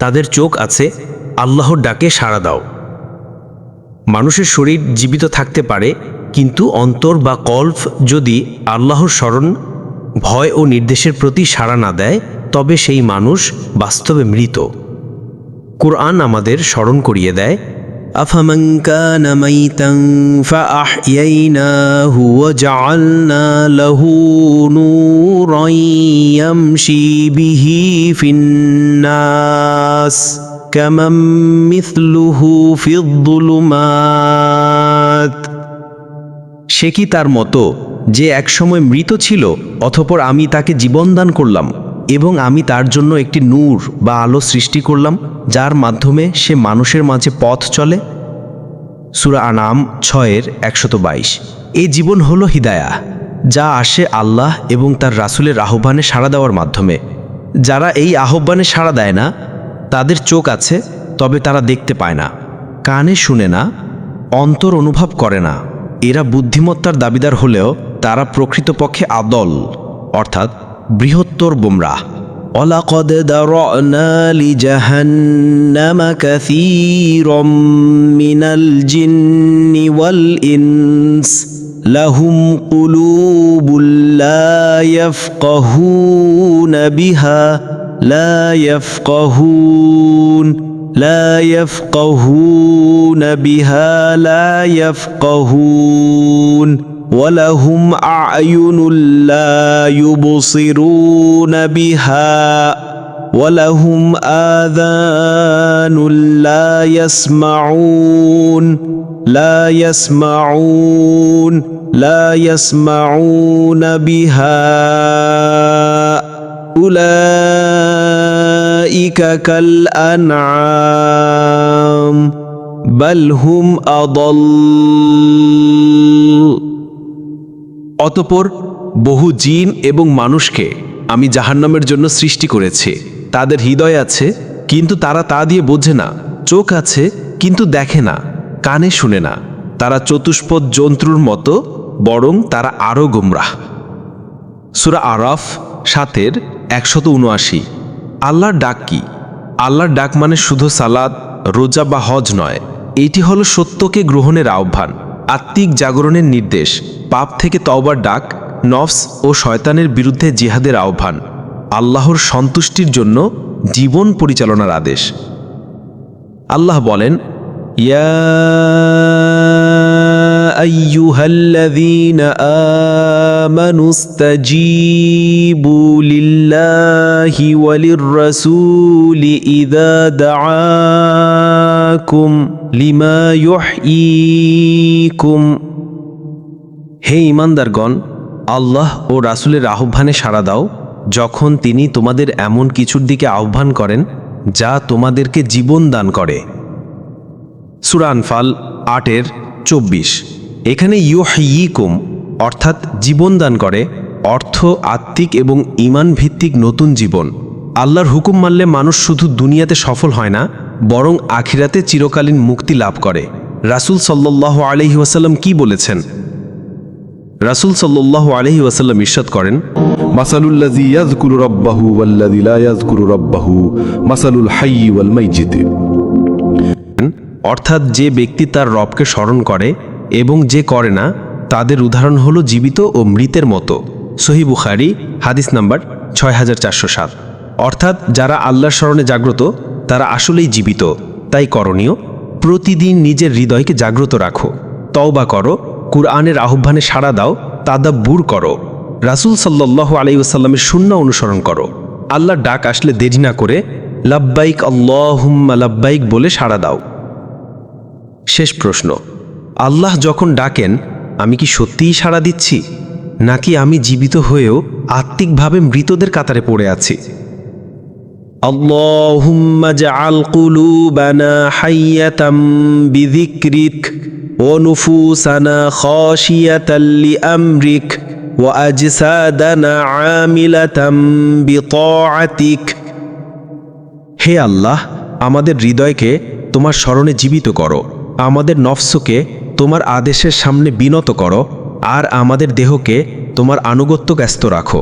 তাদের চোখ আছে, আল্লাহর ডাকে সাড়া দাও। মানুষের শরীর জীবিত থাকতে পারে, কিন্তু অন্তর বা কল্ফ যদি আল্লাহর স্মরণ, ভয় ও নির্দেশের প্রতি সাড়া না দেয়, তবে সেই মানুষ বাস্তবে মৃত। কোরআন আমাদের স্মরণ করিয়ে দেয় أفمن كان ميتا فأحييناه وجعلنا له نورا يمشي به في الناس كمن مثله في الظلمات সে কি তার মতো যে একসময় মৃত ছিল অথপর আমি তাকে জীবন দান করলাম এবং আমি তার জন্য একটি নূর বা আলো সৃষ্টি করলাম যার মাধ্যমে সে মানুষের মাঝে পথ চলে। সুরা আনাম ছয়ের একশত বাইশ। এই জীবন হলো হিদায়া, যা আসে আল্লাহ এবং তার রাসুলের আহ্বানে সাড়া দেওয়ার মাধ্যমে। যারা এই আহ্বানে সাড়া দেয় না, তাদের চোখ আছে, তবে তারা দেখতে পায় না, কানে শুনে না, অন্তর অনুভব করে না। এরা বুদ্ধিমত্তার দাবিদার হলেও তারা প্রকৃতপক্ষে আদল, অর্থাৎ বৃহত্তর বোমরাহ। ولقد ذرأنا لجهنم كثيرا من الجن والإنس لهم قلوب لا يفقهون بها لا يفقهون لا يفقهون بها لا يفقهون. ولهم أعين لا يبصرون بها ولهم آذان لا يسمعون لا يسمعون لا يسمعون بها. أولئك كالأنعام بل هم أضل অতপর বহু জিন এবং মানুষকে আমি জাহান্নামের জন্য সৃষ্টি করেছি। তাদের হৃদয় আছে, কিন্তু তারা তা দিয়ে বোঝে না। চোখ আছে, কিন্তু দেখে না। কানে শুনে না। তারা চতুষ্পদ জন্তুর মতো, বরং তারা আরও গুমরাহ। সুরা আরফ সাতের একশত উনআশি। আল্লাহর ডাক কি? আল্লাহর ডাক মানে শুধু সালাদ রোজা বা হজ নয়। এটি হলো সত্যকে গ্রহণের আহ্বান, আত্মিক জাগরণের নির্দেশ। পাপ থেকে তওবার ডাক নফস ও শয়তানের বিরুদ্ধে জিহাদের আহ্বান আল্লাহর সন্তুষ্টির জন্য জীবন পরিচালনার আদেশ আল্লাহ বলেন يا ايها الذين امنوا استجيبوا لله وللرسول اذا دعاكم لما يحييكم হে ইমানদারগণ আল্লাহ ও রাসুলের আহ্বানে সাড়া দাও, যখন তিনি তোমাদের এমন কিছুর দিকে আহ্বান করেন, যা তোমাদেরকে জীবন দান করে। সুরানফাল আটের চব্বিশ। এখানে ইয়ুম অর্থাৎ জীবন দান করে, অর্থ, আত্মিক এবং ইমান ভিত্তিক নতুন জীবন। আল্লাহর হুকুম মানলে মানুষ শুধু দুনিয়াতে সফল হয় না, বরং আখিরাতে চিরকালীন মুক্তি লাভ করে। রাসুল সাল্লাহ আলহি ওয়াসাল্লাম কি বলেছেন? রাসুল সাল্লু আলহি ওয়াসাল্লাম ইস্বাদ করেন অর্থাৎ যে ব্যক্তি তার রবকে স্মরণ করে এবং যে করে না, তাদের উদাহরণ হলো জীবিত ও মৃতের মতো। সহি বুখারি, হাদিস নাম্বার ছয় হাজার চারশো সাত। অর্থাৎ যারা আল্লাহর স্মরণে জাগ্রত, তারা আসলেই জীবিত। তাই করণীয়, প্রতিদিন নিজের হৃদয়কে জাগ্রত রাখো, তওবা করো কুরআনের আহ্বানে সাড়া দাও তাদাব্বুর করো রাসুল সাল্লাহ আলাইসাল্লামের শূন্য অনুসরণ করো আল্লাহর ডাক আসলে দেরি না করে লাব্বাইক আল্লাহুম্মা লাব্বাইক বলে সাড়া দাও শেষ প্রশ্ন আল্লাহ যখন ডাকেন আমি কি সত্যিই সাড়া দিচ্ছি নাকি আমি জীবিত হয়েও আত্মিকভাবে মৃতদের কাতারে পড়ে আছি اللهم اجعل قلوبنا حية بذكرك ونفوسنا خاشية لأمرك وأجسادنا عاملة بطاعتك হে আল্লাহ আমাদের হৃদয়কে তোমার স্মরণে জীবিত করো আমাদের নফসকে তোমার আদেশের সামনে বিনত করো আর আমাদের দেহকে তোমার আনুগত্য ব্যস্ত রাখো